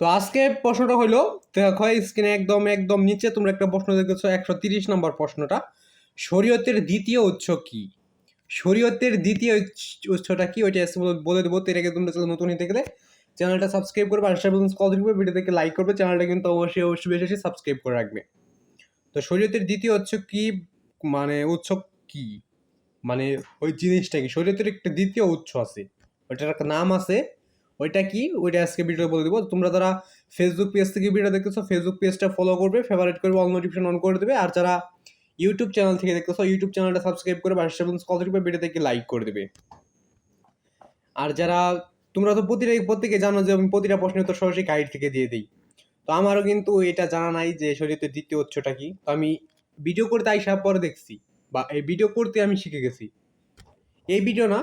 তো আজকে প্রশ্নটা হলো দেখো স্ক্রিনে একদম একদম নিচে তোমরা একটা প্রশ্ন দেখেছ, একশো তিরিশ নম্বর প্রশ্নটা। শরীয়তের দ্বিতীয় উৎস কি? শরীয়তের দ্বিতীয় উৎসটা কি? ওইটা বলে- দেবো এর আগে তোমরা নতুন হয়ে গেলে চ্যানেলটা সাবস্ক্রাইব করবে, আর সাথে কল দিবে ভিডিও থেকে লাইক করবে, চ্যানেলটা কিন্তু অবশ্যই অবশ্যই বেশি বেশি সাবস্ক্রাইব করে রাখবে। তো শরীয়তের দ্বিতীয় উৎস কি? মানে উৎস কি? মানে ওই জিনিসটা কি? শরীয়তের একটা দ্বিতীয় উৎস আছে, ওইটার একটা নাম আছে ওইটা কি? ওইটা আজকে ভিডিও বলে দেবো। তোমরা যারা ফেসবুক পেজ থেকে ভিডিও দেখতেছো ফেসবুক পেজটা ফলো করবে ফেভারিট করবে অল নোটিফিকেশন অন করে দেবে। আর যারা ইউটিউব চ্যানেল থেকে দেখতেছো ইউটিউব চ্যানেলটা সাবস্ক্রাইব করে সেভেন কল দিবে ভিডিও থেকে লাইক করে দেবে। আর যারা, তোমরা তো প্রতিটা, প্রত্যেকে জানো যে আমি প্রতিটা প্রশ্নের তো সরাসরি গাইড থেকে দিয়ে দিই। তো আমারও কিন্তু এটা জানা নাই যে শরীরের দ্বিতীয় উৎসটা কি। তো আমি ভিডিও করতে আইসা পরে দেখছি, বা এই ভিডিও করতে আমি শিখে গেছি। এই ভিডিও না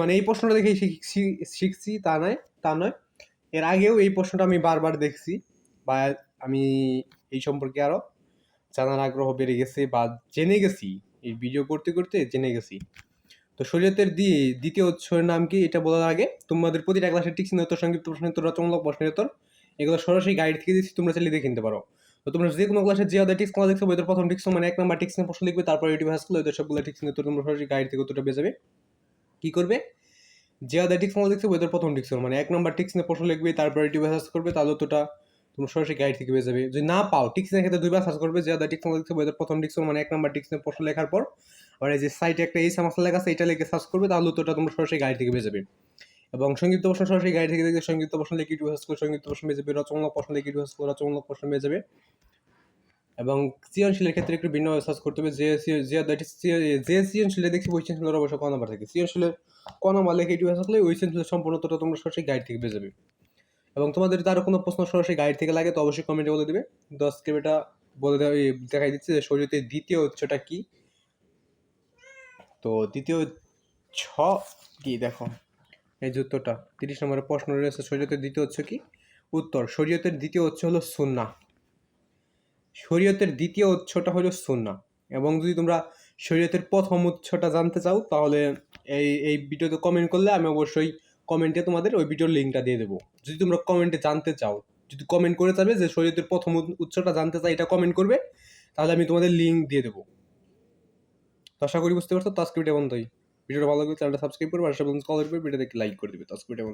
মানে এই প্রশ্নটা দেখে শিখছি শিখছি, তা নয় তা নয়। এর আগেও এই প্রশ্নটা আমি বারবার দেখছি বা আমি এই সম্পর্কে আরও জানার আগ্রহ বেড়ে গেছে বা জেনে গেছি। এই ভিডিও করতে করতে জেনে গেছি। তো শরীয়তের দি, দ্বিতীয় উৎসের নাম কি? এটা বলার আগে তোমাদের প্রতিটা ক্লাসে টিক্স উত্তর, সংক্ষিপ্ত প্রশ্ন উত্তর রচনামূলক প্রশ্নের উত্তর, এগুলো সরাসরি গাইড থেকে দিচ্ছি তোমরা চাইলে দেখে নিতে পারো। তো তোমরা যে কোনো ক্লাসে যে আদার টিক্স ক্লাস দেখছ ওদের প্রথম টিক্স মানে এক নাম্বার টিক্স প্রশ্ন লিখবে, তারপর ইউটিউব হাস করলে ওদের সবগুলো টিক্স তোমরা সরাসরি গাইড থেকে উত্তরটা পেয়ে যাবে। কি করবে? যে আদার টিক্স ক্লাস দেখছ ওদের প্রথম টিক্স মানে এক নম্বর টিক্স নিয়ে প্রশ্ন লিখবে, তারপর ইউটিউবে সার্চ করবে, তাহলে উত্তরটা তোমরা সরাসরি গাইড থেকে পেয়ে যাবে। যদি না পাও টিক্সের ক্ষেত্রে দুইবার সার্চ করবে, যে আদার টিক্স ক্লাস দেখছ ওদের প্রথম টিক্স মানে এক নম্বর টিক্স নিয়ে প্রশ্ন লেখার পর। আর এই যে সাইটে একটা এই সমস্যা লেখা আছে, এটা লিখে সার্চ করবে, তাহলে উত্তরটা তোমরা সরাসরি গাইড থেকে পেয়ে যাবে। এবং সংযুক্ত প্রশ্ন সরাসরি গাইড থেকে দেখবে সংযুক্ত প্রশ্ন লিখে ইউটিউব সার্চ করে সংযুক্ত প্রশ্ন পেয়ে যাবে, রচনামূলক প্রশ্ন লিখে ইউটিউব সার্চ করে, রচনামূলক প্রশ্ন পেয়ে যাবে। এবং সৃজনশীলের ক্ষেত্রে একটু ভিন্ন সার্চ করতে হবে। যে যে সৃজনশীলে দেখছি ওই সৃজনশীলের অবশ্য ক নাম্বার থাকে। সৃজনশীলের ক নাম্বার লেখে সার্চ করলে ওই সৃজনশীলের সম্পূর্ণটা তোমরা সরাসরি গাইড থেকে পেয়ে যাবে। এবং তোমাদের যদি আরও কোনো প্রশ্ন সরাসরি গাইড থেকে লাগে তো অবশ্যই কমেন্টে বলে দেবে। দশ কেবিটা বলে দেওয়া দেখাই দিচ্ছে যে শরীরের দ্বিতীয় উৎসটা কি। তো দ্বিতীয় ছ কি দেখো। এই যে উত্তরটা। তিরিশ নম্বরের প্রশ্ন রয়েছে শরীয়তের দ্বিতীয় উৎস কি? উত্তর শরীয়তের দ্বিতীয় উৎস হলো সুন্না শরীয়তের দ্বিতীয় উৎসটা হলো সুন্না। এবং যদি তোমরা শরীয়তের প্রথম উৎসটা জানতে চাও, তাহলে এই এই ভিডিওতে কমেন্ট করলে আমি অবশ্যই কমেন্টে তোমাদের ওই ভিডিওর লিঙ্কটা দিয়ে দেবো। যদি তোমরা কমেন্টে জানতে চাও, যদি কমেন্ট করে যাবে যে শরীয়তের প্রথম উৎ- উৎসটা জানতে চাই, এটা কমেন্ট করবে, তাহলে আমি তোমাদের লিঙ্ক দিয়ে দেবো। আশা করি বুঝতে পারছ, তো আজকে বন্ধই ভিডিওটা ভালো লাগলে চ্যানেলটা সাবস্ক্রাইব করবে, আর সাথে কল করবে ভিডিও দেখে লাইক করে দেবে। তো।